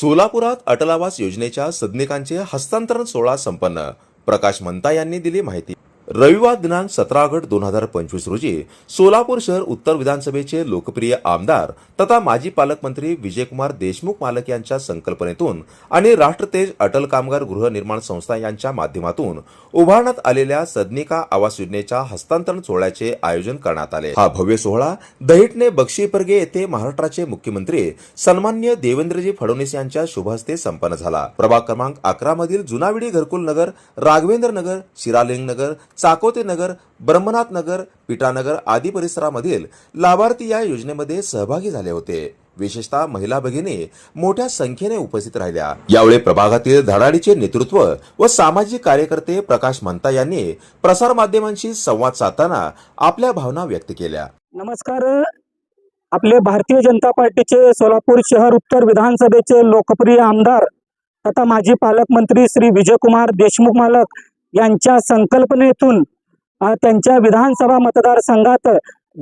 सोलापुरात अटल आवास योजनेच्या सदनिकांचे हस्तांतरण सोहळा संपन्न. प्रकाश मंता यांनी दिली माहिती. रविवार दिनांक सतरा ऑगस्ट दोन हजार पंचवीस रोजी सोलापूर शहर उत्तर विधानसभेचे लोकप्रिय आमदार तथा माजी पालकमंत्री विजयकुमार देशमुख मालक यांच्या संकल्पनेतून आणि राष्ट्रतेज अटल कामगार गृहनिर्माण संस्था यांच्या माध्यमातून उभारण्यात आलेल्या सदनिका आवास योजनेच्या हस्तांतरण सोहळ्याचे आयोजन करण्यात आले. हा भव्य सोहळा दहिटणे बक्षीपर्गे येथे महाराष्ट्राचे मुख्यमंत्री सन्मान्य देवेंद्रजी फडणवीस यांच्या शुभहस्ते संपन्न झाला. प्रभाग क्रमांक अकरा मधील जुनाविडी घरकुल नगर राघवेंद्र नगर शिरालिंग नगर चाकोते नगर ब्रह्मनाथ नगर पिटानगर आदी परिसरामधील लाभार्थी या योजनेमध्ये सहभागी झाले होते. विशेषतः महिला भगिनी मोठ्या संख्येने उपस्थित राहिल्या. यावेळी प्रभागातील धडाडीचे नेतृत्व व सामाजिक कार्यकर्ते प्रकाश मंता यांनी प्रसार माध्यमांशी संवाद साधताना आपल्या भावना व्यक्त केल्या. नमस्कार. आपले भारतीय जनता पार्टीचे सोलापूर शहर उत्तर विधानसभेचे लोकप्रिय आमदार तथा माजी पालकमंत्री श्री विजयकुमार देशमुख मालक यांच्या संकल्पनेतून त्यांच्या विधानसभा मतदारसंघात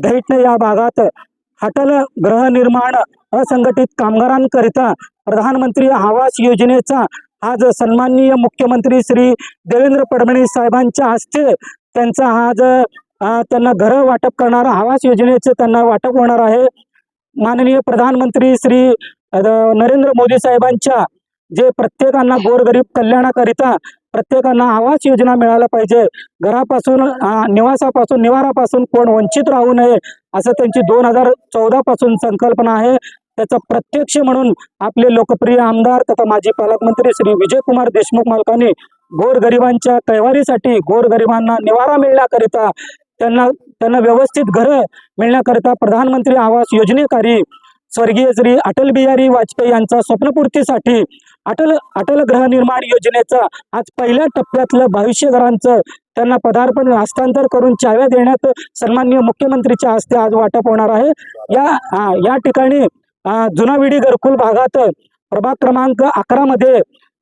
दैठणे या भागात हटल गृहनिर्माण असंघटित कामगारांकरिता प्रधानमंत्री आवास योजनेचा आज सन्माननीय मुख्यमंत्री श्री देवेंद्र फडणवीस साहेबांच्या हस्ते त्यांचा आज त्यांना घरं वाटप करणारा आवास योजनेचे त्यांना वाटप होणार आहे. माननीय प्रधानमंत्री श्री नरेंद्र मोदी साहेबांच्या जे प्रत्येकांना गोरगरीब कल्याणाकरिता प्रत्येकांना आवास योजना मिळायला पाहिजे. घरापासून निवासापासून निवारापासून कोण वंचित राहू नये असं त्यांची दोन हजार चौदा पासून संकल्पना आहे. त्याचा प्रत्यक्ष म्हणून आपले लोकप्रिय आमदार तथा माजी पालकमंत्री श्री विजयकुमार देशमुख मालकांनी गोरगरिबांच्या कैवारीसाठी गोरगरिबांना निवारा मिळण्याकरिता त्यांना त्यांना व्यवस्थित घरं मिळण्याकरिता प्रधानमंत्री आवास योजनेकारी स्वर्गीय श्री अटल बिहारी वाजपेयी यांच्या स्वप्नपूर्तीसाठी अटल अटल गृहनिर्माण योजनेचा आज पहिल्या टप्प्यातलं भविष्य घरांचं त्यांना पदार्पण हस्तांतर करून चाव्या देण्यात सन्माननीय मुख्यमंत्रीच्या हस्ते आज वाटप होणार आहे. या हा, या ठिकाणी जुनाविडी घरकुल भागात प्रभाग क्रमांक अकरा मध्ये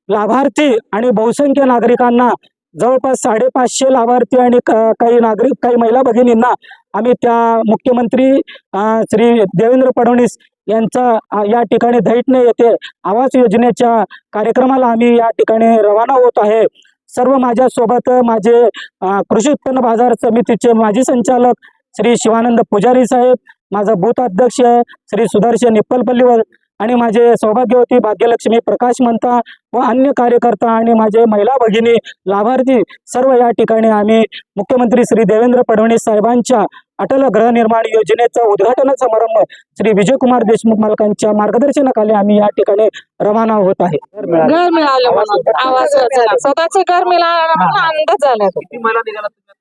लाभार्थी आणि बहुसंख्य नागरिकांना जवळपास साडेपाचशे लाभार्थी आणि काही नागरिक काही महिला भगिनींना आम्ही त्या मुख्यमंत्री श्री देवेंद्र फडणवीस यांचा या ठिकाणी दैठणे येथे आवास योजनेच्या कार्यक्रमाला आम्ही या ठिकाणी रवाना होत आहे. सर्व माझ्या सोबत माझे कृषी उत्पन्न बाजार समितीचे माजी संचालक श्री शिवानंद पुजारी साहेब माझा बूथ अध्यक्ष श्री सुदर्शन निप्पलपल्लीवर. आणि माझे सौभाग्यवती भाग्यलक्ष्मी प्रकाश मंता व अन्य कार्यकर्ता आणि माझे महिला भगिनी लाभार्थी सर्व या ठिकाणी आम्ही मुख्यमंत्री श्री देवेंद्र फडणवीस साहेबांच्या अटल गृहनिर्माण योजनेचा उद्घाटन समारंभ श्री विजयकुमार देशमुख मालकांच्या मार्गदर्शनाखाली आम्ही या ठिकाणी रवाना होत आहे. घर मिळालं. आवाज स्वतःचे घर मिळालं झाला?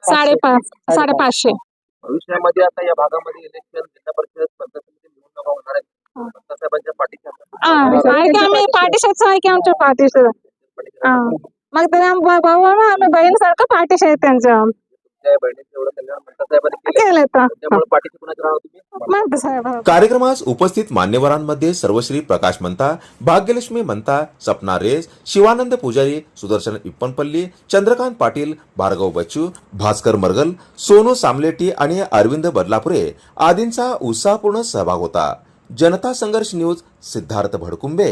साडेपाच साडेपाचशे. भविष्यामध्ये आता या भागामध्ये इलेक्शन जिल्हा परिषद पंचायत समिती निवडणुका होणार आहेत साहेबांच्या पाठीशी आहे की आम्ही पाठीशीच आहे की आमच्या पाठीशी. मग तरी आम्ही भाऊ आम्ही बहीणसारखं पाठीशी आहे त्यांच्या साहेब कार्यक्रमास उपस्थित मान्यवरांमध्ये सर्वश्री प्रकाश मंता भाग्यलक्ष्मी मंता सपना रेस शिवानंद पुजारी सुदर्शन इप्पनपल्ली चंद्रकांत पाटील भार्गव बच्चू भास्कर मरगल सोनू सामलेटी आणि अरविंद बदलापुरे आदींचा उत्साहपूर्ण सहभाग होता. जनता संघर्ष न्यूज सिद्धार्थ भडकुंबे